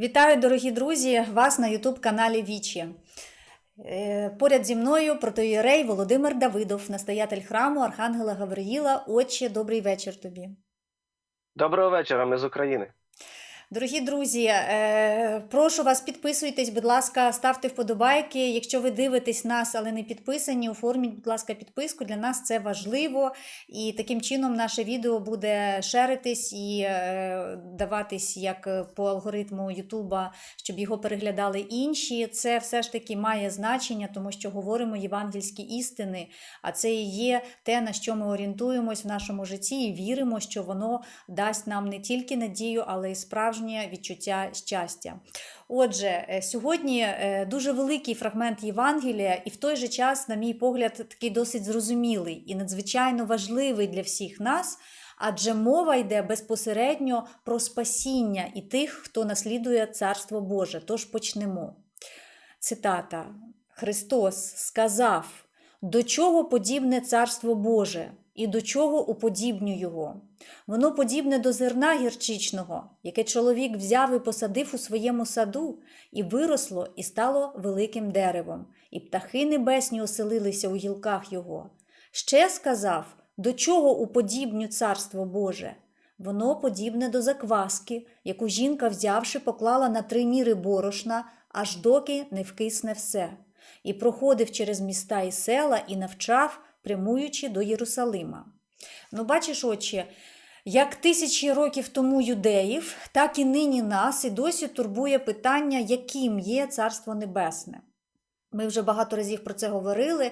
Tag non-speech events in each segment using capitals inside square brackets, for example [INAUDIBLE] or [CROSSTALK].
Вітаю, дорогі друзі, вас на Ютуб-каналі Вічі. Е, Поряд зі мною протоїрей Володимир Давидов, настоятель храму Архангела Гавриїла. Отче, добрий вечір тобі. Доброго вечора, ми з України. Дорогі друзі, е, прошу вас, підписуйтесь, будь ласка, ставте вподобайки. Якщо ви дивитесь нас, але не підписані, оформіть, будь ласка, підписку. Для нас це важливо. І таким чином наше відео буде шеритись і е, даватись як е, по алгоритму Ютуба, щоб його переглядали інші. Це все ж таки має значення, тому що говоримо євангельські істини, а це і є те, на що ми орієнтуємось в нашому житті, і віримо, що воно дасть нам не тільки надію, але й справжнє відчуття щастя. Отже, е, сьогодні е, дуже великий фрагмент Євангелія, і в той же час, на мій погляд, такий досить зрозумілий і надзвичайно важливий для всіх нас. Адже мова йде безпосередньо про спасіння і тих, хто наслідує Царство Боже. Тож почнемо. Цитата: Христос сказав: До чого подібне Царство Боже, і до чого уподібню його? Воно подібне до зерна гірчичного, яке чоловік взяв і посадив у своєму саду, і виросло, і стало великим деревом, і птахи небесні оселилися у гілках його. Ще сказав, до чого уподібню Царство Боже? Воно подібне до закваски, яку жінка, взявши, поклала на три міри борошна, аж доки не вкисне все, і проходив через міста і села і навчав, прямуючи до Єрусалима. Ну, бачиш, отче, як тисячі років тому юдеїв, так і нині нас і досі турбує питання, яким є Царство Небесне. Ми вже багато разів про це говорили.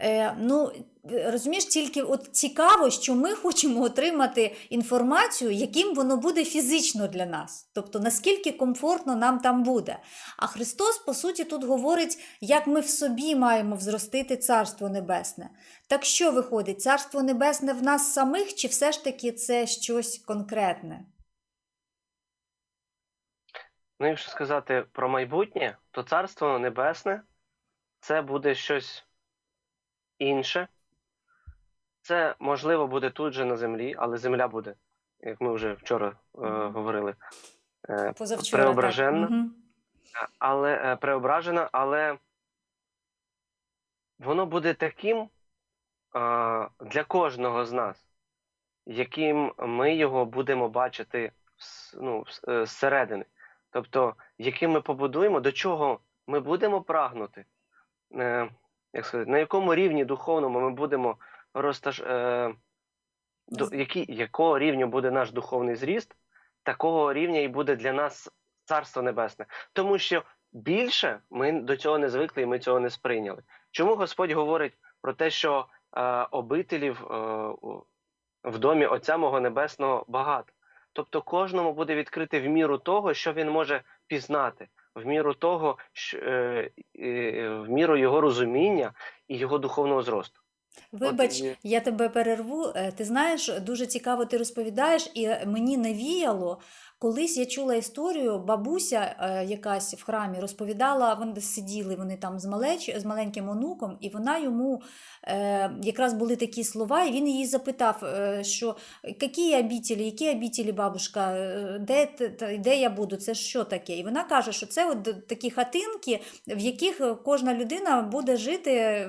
Е, ну, розумієш, тільки от цікаво, що ми хочемо отримати інформацію, яким воно буде фізично для нас, тобто наскільки комфортно нам там буде. А Христос, по суті, тут говорить, як ми в собі маємо взростити Царство Небесне. Так що виходить, Царство Небесне в нас самих, чи все ж таки це щось конкретне? Ну, якщо сказати про майбутнє, то Царство Небесне це буде щось інше. Це можливо буде тут же на землі, але земля буде, як ми вже вчора е, говорили, е, Позавчора. Преображенна. Так. Але е, преображена, але воно буде таким е, для кожного з нас, яким ми його будемо бачити ну, е, зсередини. Тобто, яким ми побудуємо, до чого ми будемо прагнути, е, як сказати, на якому рівні духовному ми будемо розтаж, е, до, які, якого рівня буде наш духовний зріст, такого рівня і буде для нас Царство Небесне. Тому що більше ми до цього не звикли і ми цього не сприйняли. Чому Господь говорить про те, що е, обителів е, в домі Отця мого Небесного багато? Тобто кожному буде відкрити в міру того, що він може пізнати, в міру того, що, е, е, в міру його розуміння і його духовного зросту. Вибач, От я тебе перерву. Е, Ти знаєш, дуже цікаво ти розповідаєш, і мені навіяло. Колись я чула історію, бабуся е, якась в храмі розповідала, вони сиділи вони там з, малеч, з маленьким онуком, і вона йому е, якраз були такі слова, і він її запитав, е, що які обітелі, які обітелі, бабушка, е, де, т- т- де я буду, це що таке? І вона каже, що це от такі хатинки, в яких е, кожна людина буде жити.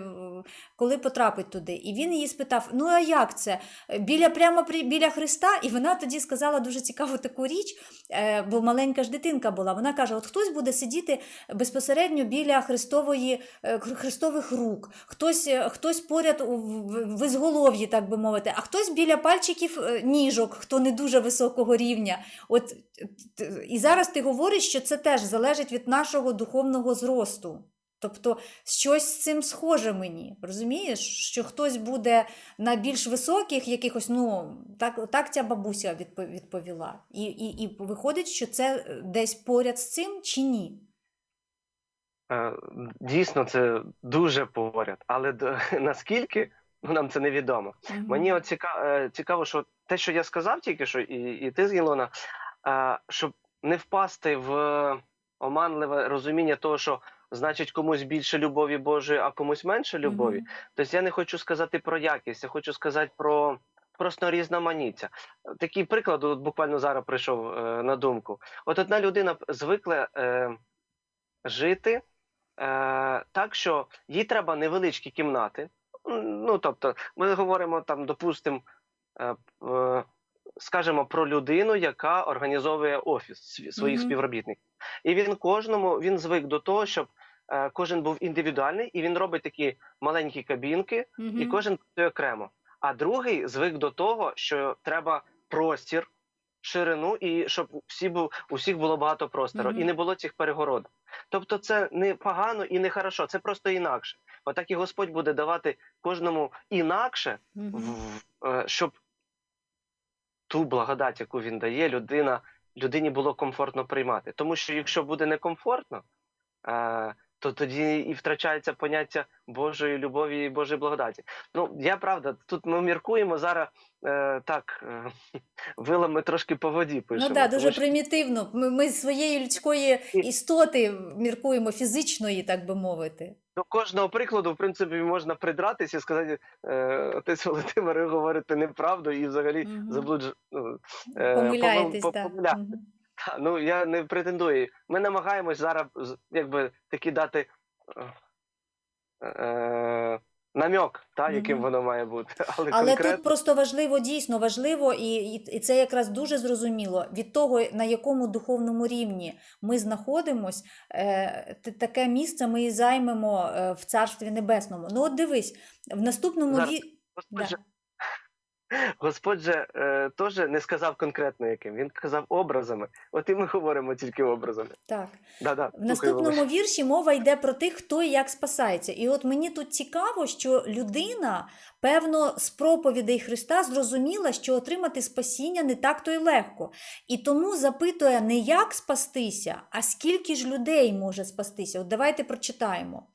Коли потрапить туди. І він її спитав: Ну а як це? Біля прямо біля Христа? І вона тоді сказала дуже цікаву таку річ, е, бо маленька ж дитинка була. Вона каже: От хтось буде сидіти безпосередньо біля Христової, е, Христових рук, хтось, е, хтось поряд в, ізголов'ї, так би мовити, а хтось біля пальчиків ніжок, хто не дуже високого рівня. От і зараз ти говориш, що це теж залежить від нашого духовного зросту. Тобто щось з цим схоже мені. Розумієш, що хтось буде на більш високих якихось, ну так, так ця бабуся відповіла. І, і, і виходить, що це е, десь поряд з цим чи ні? Е, Дійсно, це дуже поряд, але [LAUGHS] наскільки ну, нам це невідомо. Мгм. Мені от е, цікаво, що те, що я сказав тільки що, і, і ти з Ілона, щоб не впасти в оманливе розуміння того, що значить комусь більше любові Божої, а комусь менше любові. Мгм. Тобто я не хочу сказати про якість, я хочу сказати про просто різноманіття. Такий приклад, от буквально зараз прийшов е, на думку. От одна людина звикла е, жити е, так, що їй треба невеличкі кімнати. Ну, тобто, ми говоримо там, допустимо, е, е, скажімо, про людину, яка організовує офіс своїх Мгм. співробітників. І він кожному він звик до того, щоб кожен був індивідуальний, і він робить такі маленькі кабінки, і кожен працює окремо. А другий звик до того, що треба простір, ширину, і щоб всі був, у всіх було багато простору, Мгм. і не було цих перегородок. Тобто, це не погано і не хорошо, це просто інакше. Отак і Господь буде давати кожному інакше, е, щоб ту благодать, яку він дає, людина, людині було комфортно приймати. Тому що якщо буде некомфортно, е, то тоді і втрачається поняття Божої любові і Божої благодаті. Ну, я правда, тут ми міркуємо зараз е, так, е, [LAUGHS] вилами трошки по воді пишемо. Ну так, дуже що примітивно. Ми, ми з своєї людської істоти міркуємо фізичної, так би мовити. До кожного прикладу, в принципі, можна придратися і сказати, е, отець Володимир, ви говорите неправду і взагалі Мгм. заблудж... ну, е, Помиляєтесь, помил- так. помиля- Мгм. Та, Ну я не претендую. Ми намагаємось зараз якби таки дати е, е, намьок, та, яким Мгм. воно має бути. [LAUGHS] Але, Але конкретно тут просто важливо, дійсно важливо, і, і, і це якраз дуже зрозуміло від того, на якому духовному рівні ми знаходимось, е, таке місце ми і займемо е, в Царстві Небесному. Ну, от дивись, в наступному ві... Да. Господь же е, теж не сказав конкретно яким. Він казав образами. От і ми говоримо тільки образами. Так. Да, да, В наступному вірші мова йде про тих, хто і як спасається. І от мені тут цікаво, що людина, певно, з проповідей Христа зрозуміла, що отримати спасіння не так то й легко. І тому запитує не як спастися, а скільки ж людей може спастися. От давайте прочитаємо.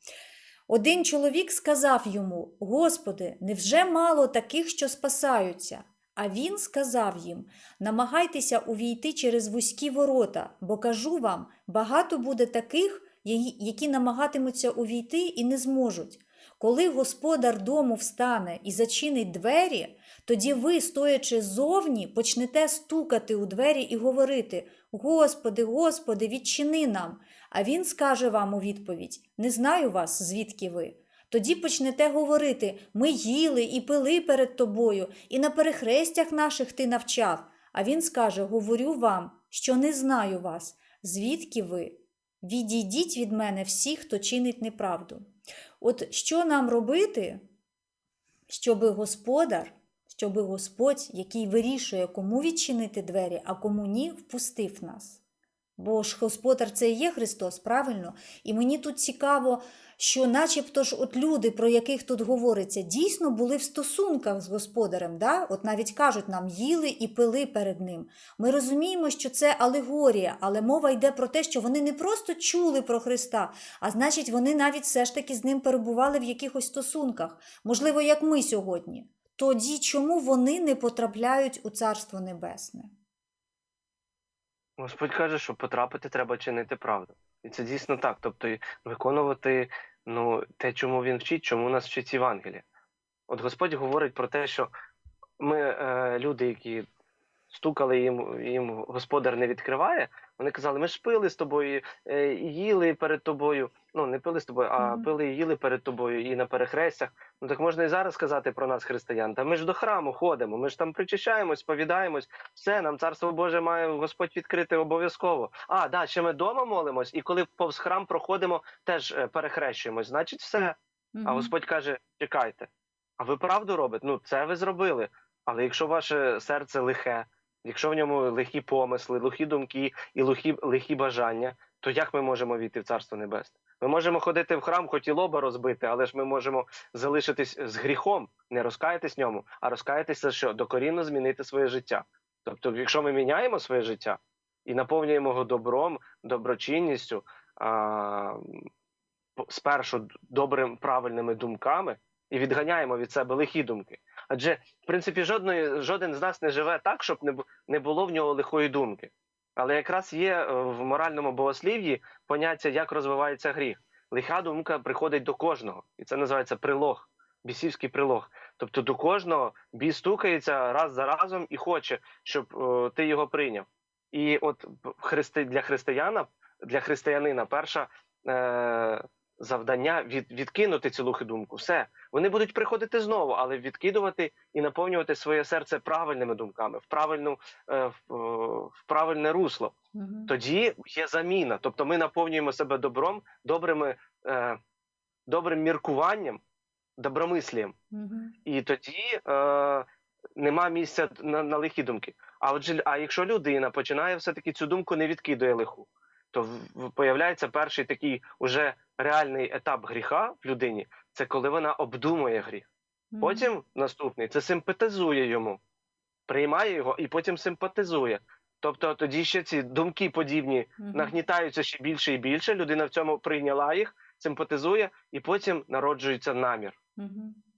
Один чоловік сказав йому: Господи, невже мало таких, що спасаються? А він сказав їм: Намагайтеся увійти через вузькі ворота, бо кажу вам, багато буде таких, які- намагатимуться увійти і не зможуть. Коли господар дому встане і зачинить двері, тоді ви, стоячи ззовні, почнете стукати у двері і говорити: Господи, Господи, відчини нам. А він скаже вам у відповідь: Не знаю вас, звідки ви. Тоді почнете говорити: Ми їли і пили перед тобою, і на перехрестях наших ти навчав. А він скаже: Говорю вам, що не знаю вас, звідки ви? Відійдіть від мене всі, хто чинить неправду. От що нам робити, щоби господар, щоби Господь, який вирішує, кому відчинити двері, а кому ні, впустив нас. Бо ж господар це і є Христос, правильно? І мені тут цікаво, що начебто ж от люди, про яких тут говориться, дійсно були в стосунках з господарем. Да? От навіть кажуть нам, їли і пили перед ним. Ми розуміємо, що це алегорія, але мова йде про те, що вони не просто чули про Христа, а значить, вони навіть все ж таки з ним перебували в якихось стосунках, можливо, як ми сьогодні. Тоді чому вони не потрапляють у Царство Небесне? Господь каже, що потрапити треба чинити правду. І це дійсно так. Тобто виконувати ну, те, чому він вчить, чому нас вчить Євангелія. От Господь говорить про те, що ми, е, люди, які стукали їм, їм господар не відкриває, вони казали, ми ж пили з тобою, е, їли перед тобою. Ну, не пили з тобою, а Мгм. пили і їли перед тобою і на перехрестях. Ну так можна і зараз сказати про нас, християн. Та ми ж до храму ходимо, ми ж там причащаємось, сповідаємось. Все, нам царство Боже має Господь відкрити обов'язково. А, да, ще ми вдома молимось, і коли повз храм проходимо, теж е, перехрещуємось. Значить, все. А Господь каже: чекайте, а ви правду робите? Ну, це ви зробили. Але якщо ваше серце лихе, якщо в ньому лихі помисли, лихі думки і лихі, лихі бажання, то як ми можемо війти в Царство Небесне? Ми можемо ходити в храм, хоч і лоба розбити, але ж ми можемо залишитись з гріхом, не розкаятись ньому, а розкаятися, що докорінно змінити своє життя. Тобто, якщо ми міняємо своє життя і наповнюємо його добром, доброчинністю, а, спершу добрим правильними думками і відганяємо від себе лихі думки. Адже, в принципі, жодної, жоден з нас не живе так, щоб не, не було в нього лихої думки. Але якраз є е, в моральному богослів'ї поняття, як розвивається гріх. Лиха думка приходить до кожного, і це називається прилог. бісівський прилог. Тобто до кожного біс стукається раз за разом і хоче, щоб е, ти його прийняв. І от христи, для християна, для християнина, перше е, завдання від, відкинути цю думку. Все, вони будуть приходити знову, але відкидувати і наповнювати своє серце правильними думками, в правильну е, в, е, в правильне русло Мгм. тоді є заміна. Тобто ми наповнюємо себе добром, добрими, е, добрим міркуванням, добромислієм. Мгм. І тоді е, нема місця на, на лихі думки. А отже, а якщо людина починає все-таки цю думку не відкидує лиху, то в- появляється перший такий уже реальний етап гріха в людині це коли вона обдумує гріх. Потім наступний це симпатизує йому, приймає його і потім симпатизує. Тобто тоді ще ці думки подібні нагнітаються ще більше і більше. Людина в цьому прийняла їх, симпатизує, і потім народжується намір.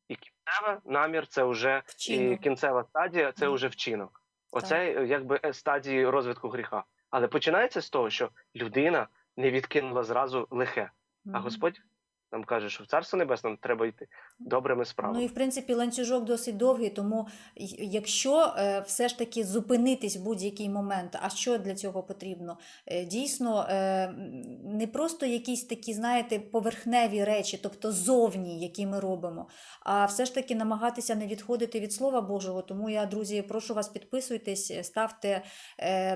І кінцева намір це вже і кінцева стадія, це вже вчинок. Оце е, якби е, стадії розвитку гріха. Але починається з того, що людина не відкинула зразу лихе. А Господь нам каже, що в царство небесне треба йти добрими справами. Ну і в принципі ланцюжок досить довгий, тому якщо е, все ж таки зупинитись в будь-який момент, а що для цього потрібно? Е, дійсно, е, не просто якісь такі, знаєте, поверхневі речі, тобто зовні, які ми робимо, а все ж таки намагатися не відходити від Слова Божого. Тому я, друзі, прошу вас підписуйтесь, ставте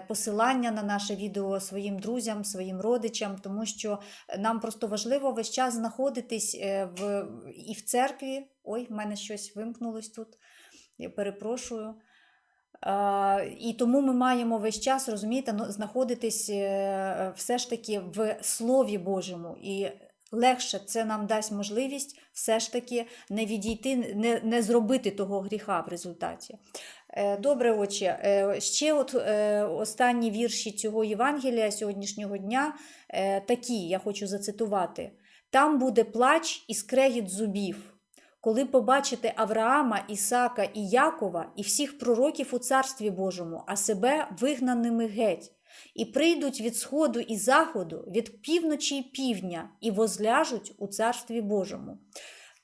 посилання на наше відео своїм друзям, своїм родичам, тому що нам просто важливо весь час знаходитись е, в, і в церкві. Ой, в мене щось вимкнулось тут. Я перепрошую. І тому ми маємо весь час, розумієте, знаходитись е, все ж таки в Слові Божому. І легше це нам дасть можливість все ж таки не відійти, не, не зробити того гріха в результаті. Е, Добре, отче, ще от останні вірші цього Євангелія сьогоднішнього дня такі, я хочу зацитувати. Там буде плач і скрегіт зубів. Коли побачите Авраама, Ісака і Якова і всіх пророків у Царстві Божому, а себе вигнаними геть, і прийдуть від сходу і заходу, від півночі і півдня, і возляжуть у Царстві Божому.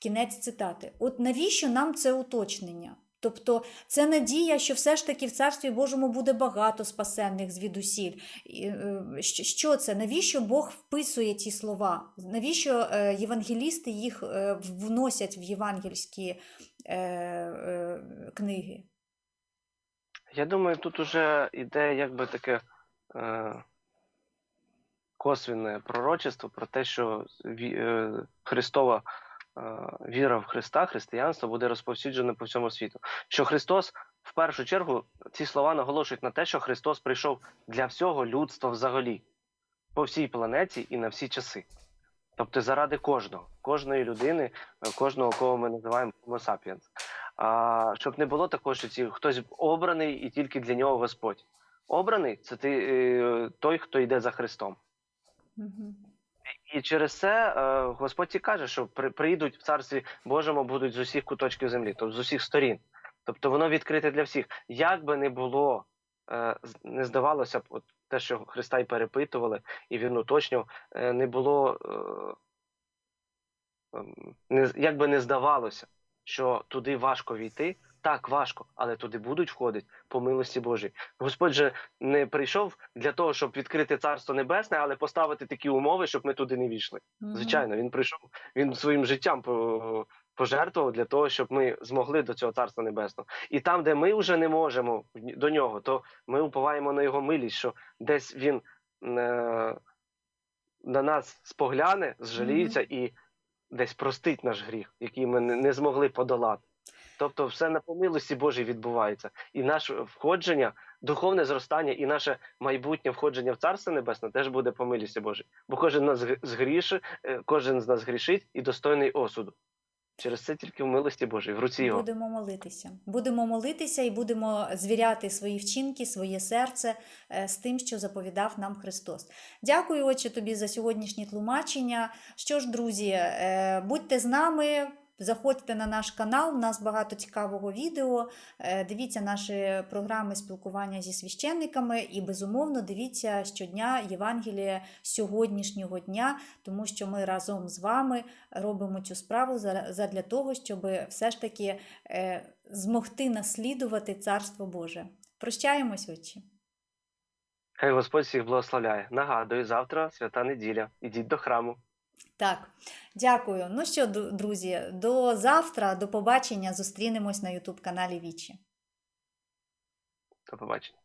Кінець цитати. От навіщо нам це уточнення? Тобто це надія, що все ж таки в Царстві Божому буде багато спасенних звідусіль. Е, Що це? Навіщо Бог вписує ці слова? Навіщо е, євангелісти їх е, вносять в євангельські книги? Я думаю, тут уже йде якби таке е, пророчество про те, що Христова віра в Христа, християнство буде розповсюджене по всьому світу. Що Христос в першу чергу ці слова наголошують на те, що Христос прийшов для всього людства взагалі, по всій планеті і на всі часи. Тобто заради кожного, кожної людини, е, кожного, кого ми називаємо Homo sapiens. А, щоб не було такого, що ці хтось обраний і тільки для нього Господь. Обраний це ти е, той, хто йде за Христом. Мгм. І через це е, Господь і каже, що при, прийдуть в царстві Божому будуть з усіх куточків землі, тобто з усіх сторін. Тобто воно відкрите для всіх. Як би не було, е, не здавалося б, от те, що Христа й перепитували, і він уточнював, е, не було, ем, як би не здавалося, що туди важко війти, так важко, але туди будуть входити по милості Божій. Господь же не прийшов для того, щоб відкрити царство небесне, але поставити такі умови, щоб ми туди не війшли. Звичайно, він прийшов, він своїм життям пожертвував для того, щоб ми змогли до цього царства небесного. І там, де ми вже не можемо до нього, то ми уповаємо на його милість, що десь він е, на нас спогляне, зжаліється і десь простить наш гріх, який ми не, змогли подолати. Тобто, все на помилості Божій відбувається, і наше входження, духовне зростання, і наше майбутнє входження в Царство Небесне теж буде по милості Божій. Бо кожен нас зг- е, кожен з нас грішить і достойний осуду. Через це тільки в милості Божій, в руці його. Будемо молитися. Будемо молитися і будемо звіряти свої вчинки, своє серце е, з тим, що заповідав нам Христос. Дякую, Отче, тобі за сьогоднішнє тлумачення. Що ж, друзі, е, будьте з нами. Заходьте на наш канал, у нас багато цікавого відео. Е, Дивіться наші програми спілкування зі священниками і, безумовно, дивіться щодня Євангеліє сьогоднішнього дня, тому що ми разом з вами робимо цю справу за- задля того, щоб все ж таки е, змогти наслідувати Царство Боже. Прощаємось, отче. Хай Господь всіх благословляє. Нагадую, завтра свята неділя. Ідіть до храму. Так, дякую. Ну що, друзі, до завтра, до побачення. Зустрінемось на YouTube каналі Вічі. До побачення.